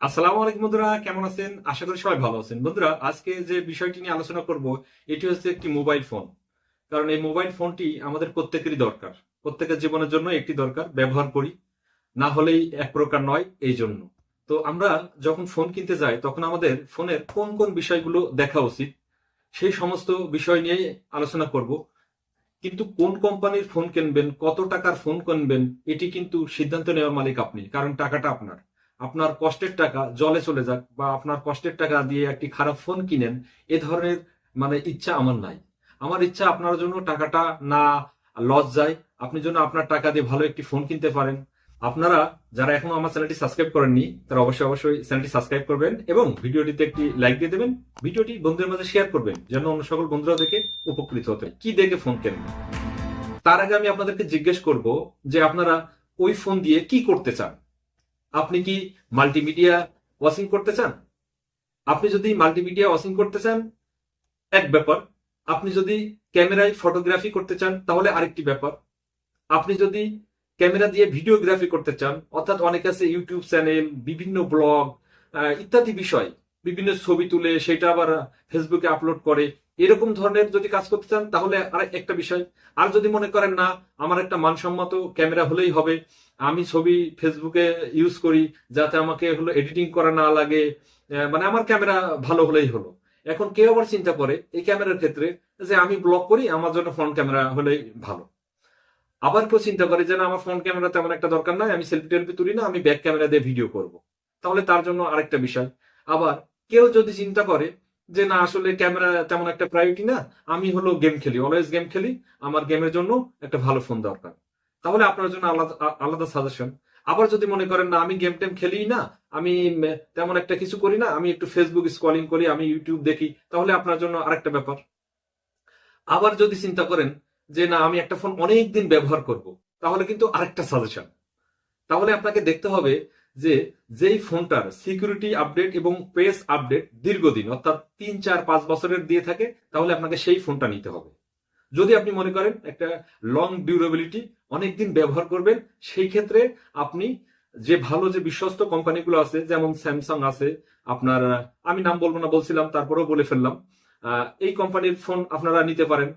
আসসালামু আলাইকুম বন্ধুরা, কেমন আছেন? আশা করি সবাই ভালো আছেন। বন্ধুরা, আজকে যে বিষয়টি নিয়ে আলোচনা করব, এটি হচ্ছে একটি মোবাইল ফোন। কারণ এই মোবাইল ফোনটি আমাদের প্রত্যেকেরই দরকার। প্রত্যেকের জীবনের জন্য একটি দরকার, ব্যবহার করি। না হলেই এক প্রকার নয়, এই জন্য। তো আমরা যখন ফোন কিনতে যাই, তখন আমাদের ফোনের কোন কোন বিষয়গুলো দেখা উচিত, সেই সমস্ত বিষয় নিয়ে আলোচনা করব। কিন্তু কোন কোম্পানির ফোন কিনবেন, কত টাকার ফোন কিনবেন, এটি কিন্তু সিদ্ধান্ত নেওয়ার মালিক আপনি, কারণ টাকাটা আপনার। আপনার কষ্টের টাকা জলে চলে যাক বা আপনার কষ্টের টাকা দিয়ে একটি খারাপ ফোন কিনেন, এ ধরনের মানে ইচ্ছা আমার নাই। আমার ইচ্ছা আপনার জন্য টাকাটা না লস যায়, আপনি জন্য আপনার টাকা দিয়ে ভালো একটি ফোন কিনতে পারেন। আপনারা যারা এখনও আমার চ্যানেলটি সাবস্ক্রাইব করেননি, তারা অবশ্যই অবশ্যই চ্যানেলটি সাবস্ক্রাইব করবেন এবং ভিডিওটিতে একটি লাইক দিয়ে দেবেন। ভিডিওটি বন্ধুদের মাঝে শেয়ার করবেন, যেন অন্য সকল বন্ধুরা দেখে উপকৃত হতে কি দেখে ফোন কেনবেন তার আগে আমি আপনাদেরকে জিজ্ঞেস করব যে আপনারা ওই ফোন দিয়ে কি করতে চান? আপনি কি মাল্টিমিডিয়া ওয়াচিং করতে চান? আপনি যদি মাল্টিমিডিয়া ওয়াশিং করতে চান, এক ব্যাপার। আপনি যদি ক্যামেরায় ফটোগ্রাফি করতে চান, তাহলে আরেকটি ব্যাপার। আপনি যদি ক্যামেরা দিয়ে ভিডিওগ্রাফি করতে চান, অর্থাৎ অনেক আছে ইউটিউব চ্যানেল, বিভিন্ন ব্লগ ইত্যাদি বিষয়, বিভিন্ন ছবি তুলে সেটা আবার ফেসবুকে আপলোড করে এরকম ধরনের যদি কাজ করতে চান, তাহলে আর একটা বিষয়। আর যদি মনে করেন না, আমার একটা মানসম্মত ক্যামেরা হলেই হবে। আমি ছবি ফেসবুকে ইউজ করি, যাতে আমাকে হলো এডিটিং করা না লাগে। মানে আমার ক্যামেরা ভালো হলেই হলো। এখন কেউ আবার চিন্তা করে এই ক্যামেরার ক্ষেত্রে যে আমি ব্লগ করি, আমার জন্য ফ্রন্ট ক্যামেরা হলেই ভালো। আবার কেউ চিন্তা করে যে না, আমার ফ্রন্ট ক্যামেরা তেমন একটা দরকার নাই, আমি সেলফি টেলফি তুলি না, আমি ব্যাক ক্যামেরা দিয়ে ভিডিও করব। তাহলে তার জন্য আরেকটা বিষয়। আবার কেউ যদি চিন্তা করে যে না, আসলে ক্যামেরা তেমন একটা প্রায়োরিটি না, আমি হলো গেম খেলি অলওয়েজ গেম খেলি, আমার গেমের জন্য একটা ভালো ফোন দরকার। তাহলে আপনার জন্য আলাদা আলাদা সাজেশন আবার যদি মনে করেন, না, আমি গেম টেম খেলি না, আমি তেমন একটা কিছু করি না, আমি একটু ফেসবুক স্কলিং করি, আমি ইউটিউব দেখি, তাহলে আপনার জন্য আরেকটা ব্যাপার। আবার যদি চিন্তা করেন যে, না, আমি একটা ফোন অনেক দিন ব্যবহার করব, তাহলে কিন্তু আরেকটা সাজেশন তাহলে আপনাকে দেখতে হবে যে যেই ফোনটার সিকিউরিটি আপডেট এবং পেস আপডেট দীর্ঘদিন, অর্থাৎ তিন, চার, পাঁচ বছরের দিয়ে থাকে, তাহলে আপনাকে সেই ফোনটা নিতে হবে। যদি আপনি মনে করেন একটা লং ডিউরেবিলিটি অনেকদিন ব্যবহার করবেন, সেই ক্ষেত্রে আপনি যে ভালো, যে বিশ্বস্ত কোম্পানিগুলো আছে, যেমন স্যামসাং আছে, আপনার, আমি নাম বলব না, বলছিলাম, তারপরেও বলে ফেললাম এই কোম্পানির ফোন আপনারা নিতে পারেন।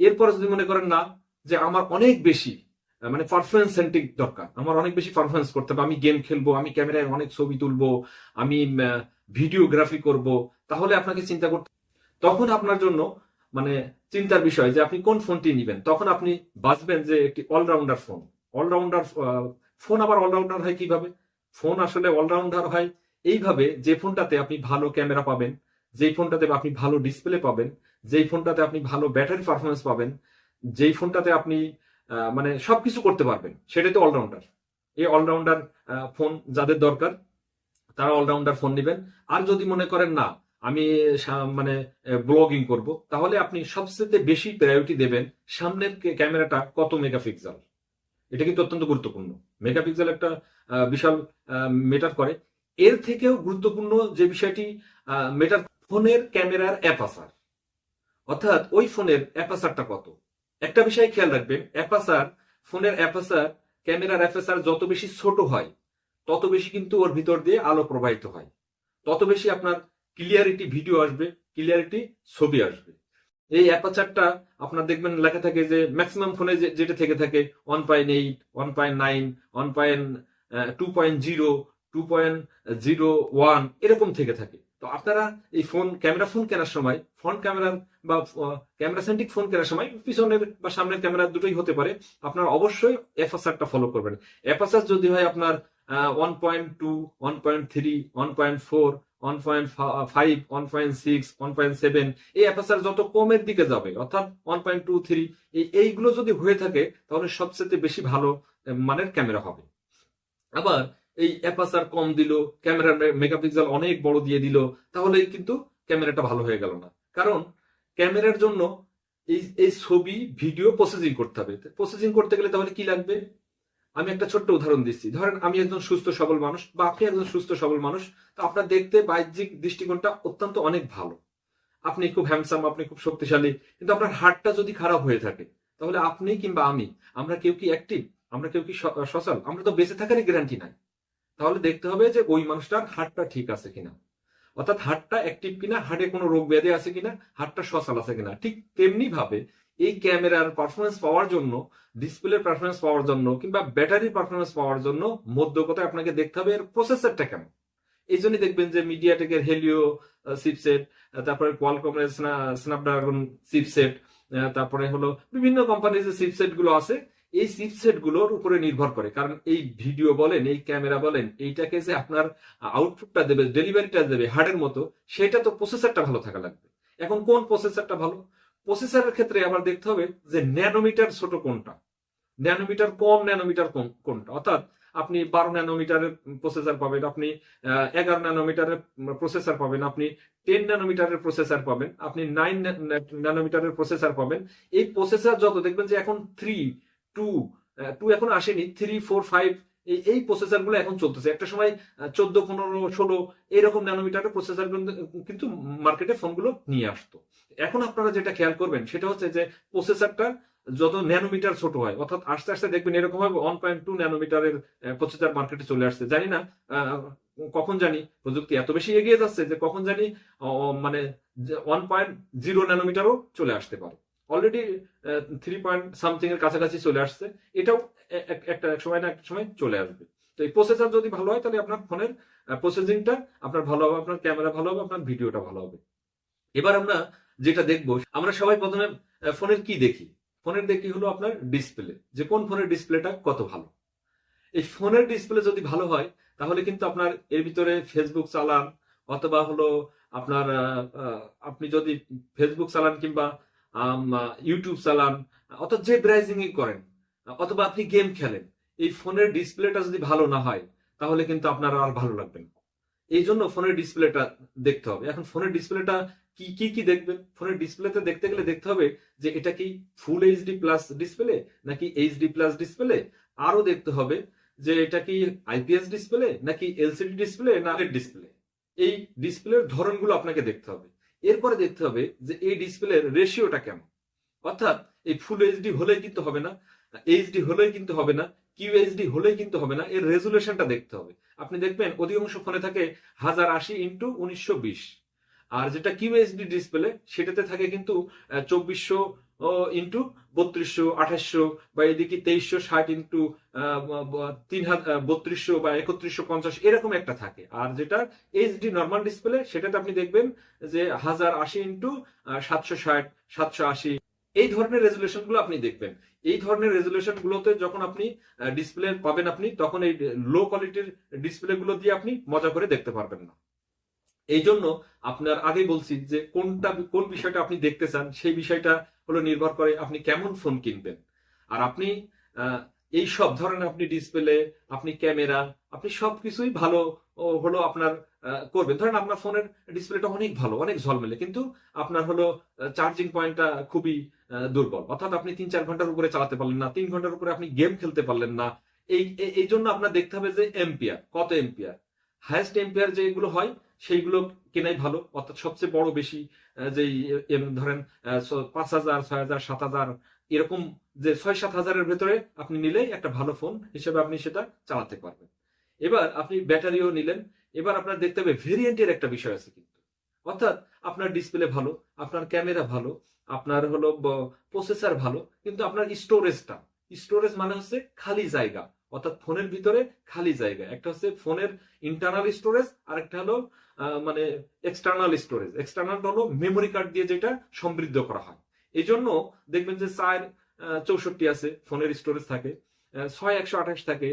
এরপর যদি মনে করেন না যে আমার অনেক বেশি মানে পারফরমেন্স সেন্ট্রিক দরকার। আমার অনেক বেশি পারফরমেন্স করতে হবে। আমি গেম খেলব, আমি ক্যামেরায় অনেক ছবি তুলবো, আমি ভিডিওগ্রাফি করব। তাহলে আপনাকে চিন্তা করতে তখন আপনার জন্য মানে চিন্তার বিষয় যে আপনি কোন ফোনটি নেবেন। তখন আপনি বাঁচবেন যে একটি অলরাউন্ডার ফোন অলরাউন্ডার ফোন আবার অলরাউন্ডার হয় কীভাবে? ফোন আসলে অলরাউন্ডার হয় এইভাবে যে ফোনটাতে আপনি ভালো ক্যামেরা পাবেন যেই ফোনটাতে আপনি ভালো ডিসপ্লে পাবেন যেই ফোনটাতে আপনি ভালো ব্যাটারি পারফরমেন্স পাবেন যেই ফোনটাতে আপনি মানে সবকিছু করতে পারবেন। সেটাই তো অলরাউন্ডার এই অলরাউন্ডার ফোন যাদের দরকার, তারা অলরাউন্ডার ফোন নেবেন। আর যদি মনে করেন না, আমি মানে ব্লগিং করব, তাহলে আপনি সবচেয়ে বেশি প্রায়োরিটি দেবেন সামনের ক্যামেরাটা কত মেগাপিক্সেল এটা কিন্তু অত্যন্ত গুরুত্বপূর্ণ। মেগাপিক্সেল একটা বিশাল মেটার করে। এর থেকেও গুরুত্বপূর্ণ যে বিষয়টি মেটার ফোনের ক্যামেরার অ্যাপাসার অর্থাৎ ওই ফোনের অ্যাপাসারটা কত? একটা বিষয় খেয়াল রাখবেন অ্যাপাসার ফোনের অ্যাপাসার ক্যামেরার অ্যাপাসার যত বেশি ছোট হয়, তত বেশি কিন্তু ওর ভিতর দিয়ে আলো প্রবাহিত হয়। তত বেশি আপনার ক্লিয়ারিটি ভিডিও আসবে, ক্লিয়ারিটি ছবি আসবে। এই অ্যাপাচারটা আপনার দেখবেন লেখা থাকে যে ম্যাক্সিমাম ফোনে যেটা থেকে থাকে one point eight one point nine one point two point zero two point zero one এরকম থেকে থাকে। তো আপনারা এই ফোন ক্যামেরা ফোন কেনার সময় ফ্রন্ট ক্যামেরার বা ক্যামেরা সেন্ট্রিক ফোন কেনার সময় পিছনের বা সামনের ক্যামেরা দুটোই হতে পারে। আপনারা অবশ্যই অ্যাপাচারটা ফলো করবেন। অ্যাপাচার যদি হয় আপনার one point two one point three one point four one point five one point six one point seven এই অ্যাপাচার যত কমের দিকে যাবে, অর্থাৎ ওয়ান পয়েন্ট টু থ্রি এইগুলো যদি হয়ে থাকে, তাহলে সবচেয়ে বেশি ভালো মানের ক্যামেরা হবে। আবার এই অ্যাপাসার কম দিল ক্যামেরার মেগাপিক্সেল অনেক বড় দিয়ে দিল তাহলে কিন্তু ক্যামেরাটা ভালো হয়ে গেল না। কারণ ক্যামেরার জন্য এই এই ছবি ভিডিও প্রসেসিং করতে হবে। প্রসেসিং করতে গেলে তাহলে কি লাগবে? আমি একটা ছোট্ট উদাহরণ দিচ্ছি। ধরেন আমি একজন সুস্থ সবল মানুষ বা আপনি একজন সুস্থ সবল মানুষ, তো আপনার দেখতে বাহ্যিক দৃষ্টিকোণটা অত্যন্ত অনেক ভালো। আপনি খুব হ্যান্ডসাম আপনি খুব শক্তিশালী, কিন্তু আপনার হার্টটা যদি খারাপ হয়ে থাকে, তাহলে আপনি কিংবা আমি, আমরা কেউ কি অ্যাক্টিভ আমরা কেউ কি সচল? আমরা তো বেঁচে থাকারই গ্যারান্টি নাই। তাহলে দেখতে হবে যে ওই মানুষটার হার্টটা ঠিক আছে কিনা। অর্থাৎ হার্টটা অ্যাক্টিভ কিনা হার্টে কোনো রোগ ব্যাধি আছে কিনা হার্টটা সচল আছে কিনা। ঠিক তেমনি ভাবে এই ক্যামেরার পারফরমেন্স পাওয়ার জন্য ডিসপ্লের পারফরমেন্স পাওয়ার জন্য কিংবা ব্যাটারির পারফরমেন্স পাওয়ার জন্য মধ্যকথায় আপনাকে দেখতে হবে এর প্রসেসরটা কেমন। এই জন্যই দেখবেন যে মিডিয়াটেকের হেলিও চিপসেট তারপরে কোয়ালকমের স্ন্যাপড্রাগন চিপসেট তারপরে হলো বিভিন্ন কোম্পানির যে চিপসেটগুলো আছে। এই চিপসেটগুলোর উপরে নির্ভর করে। কারণ এই ভিডিও বলেন, এই ক্যামেরা বলেন, এইটাকে যে আপনার আউটপুটটা দেবে ডেলিভারিটা দেবে হার্ডের মতো, সেটা তো প্রসেসরটা ভালো থাকা লাগবে। এখন কোন প্রসেসরটা ভালো? প্রসেসরের ক্ষেত্রে আবার দেখতে হবে যে ন্যানোমিটার ছোট কোনটা? ন্যানোমিটার কম ন্যানোমিটার কোন- কোনটা? অর্থাৎ আপনি বারো ন্যানোমিটারের প্রসেসর পাবেন, আপনি এগারো ন্যানোমিটারের প্রসেসর পাবেন, আপনি টেন ন্যানোমিটারের প্রসেসর পাবেন, আপনি নাইন ন্যানোমিটারের প্রসেসর পাবেন। এই প্রসেসর যত দেখবেন যে এখন থ্রি টু টু এখন আসেনি থ্রি ফোর ফাইভ এই এই প্রসেসরগুলো এখন চলতেছে। একটা সময় চোদ্দ, পনেরো, ষোলো এইরকম ন্যানোমিটারের প্রসেসর কিন্তু মার্কেটে ফোনগুলো নিয়ে আসতো। এখন আপনারা যেটা খেয়াল করবেন, সেটা হচ্ছে যে প্রসেসরটা যত ন্যানোমিটার ছোট হয়, অর্থাৎ আস্তে আস্তে দেখবেন এরকম ভাবে ওয়ান পয়েন্ট টু ন্যানোমিটারের প্রসেসর মার্কেটে চলে আসছে। জানি না কখন জানি, প্রযুক্তি এত বেশি এগিয়ে যাচ্ছে যে কখন জানি মানে ওয়ান পয়েন্ট জিরো ন্যানোমিটারও চলে আসতে পারে। অলরেডি থ্রি পয়েন্ট সামথিং এর কাছাকাছি চলে আসছে। এটাও একটা এক সময় না একটা সময় চলে আসবে। তো এই প্রসেসর যদি ভালো হয়, তাহলে আপনার ফোনের প্রসেসিংটা আপনার ভালো হবে, আপনার ক্যামেরা ভালো হবে, আপনার ভিডিওটা ভালো হবে। এবার আমরা যেটা দেখব, আমরা সবাই প্রথমে ফোনের কি দেখি? ফোনের দেখি হলো আপনার ডিসপ্লে যে কোন ফোনের ডিসপ্লেটা কত ভালো। এই ফোনের ডিসপ্লে যদি ভালো হয়, তাহলে কিন্তু আপনার এর ভিতরে ফেসবুক চালান, অথবা হলো আপনার আপনি যদি ফেসবুক চালান কিংবা ইউটিউব চালান অথবা যে ব্রাউজিং করেন, অথবা আপনি গেম খেলেন, এই ফোনের ডিসপ্লেটা যদি ভালো না হয়, তাহলে কিন্তু আপনার আর ভালো লাগবে না। এই জন্য ফোনের ডিসপ্লেটা দেখতে হবে। এখন ফোনের ডিসপ্লেটা কি কি কি দেখবেন? ফোনের ডিসপ্লেতে দেখতে গেলে দেখতে হবে যে এটা কি ফুল এইচডি প্লাস ডিসপ্লে নাকি এইচডি প্লাস ডিসপ্লে আরও দেখতে হবে যে এটা কি আইপিএস ডিসপ্লে নাকি এলসিডি ডিসপ্লে না ডিসপ্লে এই ডিসপ্লের ধরনগুলো আপনাকে দেখতে হবে। এরপরে দেখতে হবে যে এই ডিসপ্লের রেশিওটা কেমন। অর্থাৎ এই ফুল এইচডি হলেই কিন্তু হবে না এইচডি হলেই কিন্তু হবে না কিউএইচডি হলেই কিন্তু হবে না, এর রেজুলেশনটা দেখতে হবে। আপনি দেখবেন অধিকাংশ ফোনে থাকে হাজার আশি ইন্টু উনিশশো বিশ। আর যেটা কিউএইচডি ডিসপ্লে সেটাতে থাকে কিন্তু চব্বিশশো ইন্টু বত্রিশশো, আঠাশশো বা এদিকে তেইশশো, ষাট ইন্টু তিন বত্রিশশো বা একত্রিশশো, পঞ্চাশ, এরকম একটা থাকে। আর যেটা এইচডি নর্মাল ডিসপ্লে সেটাতে আপনি দেখবেন যে হাজার আশি ইন্টু সাতশো ষাট, সাতশো আশি, এই ধরনের রেজুলেশনগুলো আপনি দেখবেন। এই ধরনের রেজুলেশন গুলোতে যখন আপনি ডিসপ্লে পাবেন আপনি, তখন এই লো কোয়ালিটির ডিসপ্লে গুলো দিয়ে আপনি মজা করে দেখতে পারবেন না। এই জন্য আপনার আগে বলছি যে কোনটা, কোন বিষয়টা আপনি দেখতে চান, সেই বিষয়টা হলো নির্ভর করে আপনি কেমন ফোন কিনবেন। আর আপনি এই সব ধরনের আপনি ডিসপ্লে, আপনি ক্যামেরা, আপনি সবকিছুই ভালো হলো আপনার করবেন। ধরেন আপনার ফোনের ডিসপ্লেটা অনেক ভালো, অনেক ঝলমেলে, কিন্তু আপনার হলো চার্জিং পয়েন্টটা খুবই দুর্বল। অর্থাৎ আপনি তিন চার ঘণ্টার উপরে চালাতে পারলেন না, তিন ঘণ্টার উপরে আপনি গেম খেলতে পারলেন না। এই- এই জন্য আপনার দেখতে হবে যে এম্পিয়ার কত এম্পিয়ার হায়েস্ট এম্পিয়ার যেগুলো হয় সেইগুলো কেনাই ভালো। অর্থাৎ সবচেয়ে বড় বেশি আহ, যে ধরেন পাঁচ হাজার ছয় হাজার সাত হাজার এরকম যে ছয় সাত হাজারের ভেতরে আপনি নিলেই একটা ভালো ফোন হিসেবে আপনি সেটা চালাতে পারবেন। এবার আপনি ব্যাটারিও নিলেন। এবার আপনার দেখতে হবে ভেরিয়েন্টের একটা বিষয় আছে কিন্তু। অর্থাৎ আপনার ডিসপ্লে ভালো আপনার ক্যামেরা ভালো আপনার হলো প্রসেসর ভালো কিন্তু আপনার স্টোরেজটা স্টোরেজ মানে হচ্ছে খালি জায়গা। অর্থাৎ ফোনের ভিতরে খালি জায়গা। একটা হচ্ছে ফোনের ইন্টারনাল স্টোরেজ আর একটা হলো মানে এক্সটার্নাল স্টোরেজ এক্সটার্নাল হলো মেমোরি কার্ড দিয়ে যেটা সমৃদ্ধ করা হয়। এই জন্য দেখবেন যে চার চৌষট্টি আছে ফোনের স্টোরেজ থাকে ছয় একশো আঠাশ থাকে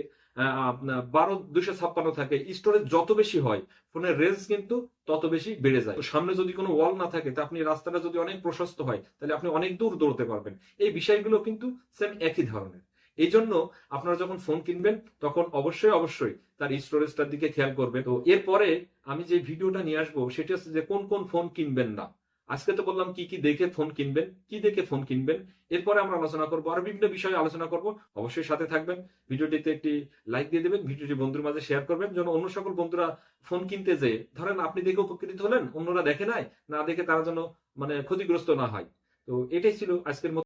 বারো দুশো ছাপ্পান্ন থাকে। স্টোরেজ যত বেশি হয়, ফোনের রেঞ্জ কিন্তু তত বেশি বেড়ে যায়। সামনে যদি কোনো ওয়াল না থাকে, তা আপনি রাস্তাটা যদি অনেক প্রশস্ত হয়, তাহলে আপনি অনেক দূর দৌড়তে পারবেন। এই বিষয়গুলো কিন্তু সেম একই ধরনের। এই জন্য আপনারা যখন ফোন কিনবেন, তখন অবশ্যই অবশ্যই তার স্টোরেজটার দিকে খেয়াল করবেন। তো এরপরে আমি যে ভিডিওটা নিয়ে আসব, সেটা হচ্ছে যে কোন কোন ফোন কিনবেন না। আজকে তো বললাম কি কি দেখে ফোন কিনবেন, কি দেখে ফোন কিনবেন। এরপরে আমরা আলোচনা করব, আর বিভিন্ন বিষয়ে আলোচনা করব। অবশ্যই সাথে থাকবেন। ভিডিওটিতে একটি লাইক দিয়ে দেবেন, ভিডিওটি বন্ধুর মাঝে শেয়ার করবেন, যেন অন্য সকল বন্ধুরা ফোন কিনতে যেয়ে, ধরেন আপনি দেখে উপকৃত হলেন, অন্যরা দেখে নাই, না দেখে তারা যেন মানে ক্ষতিগ্রস্ত না হয়। তো এটাই ছিল আজকের মতো।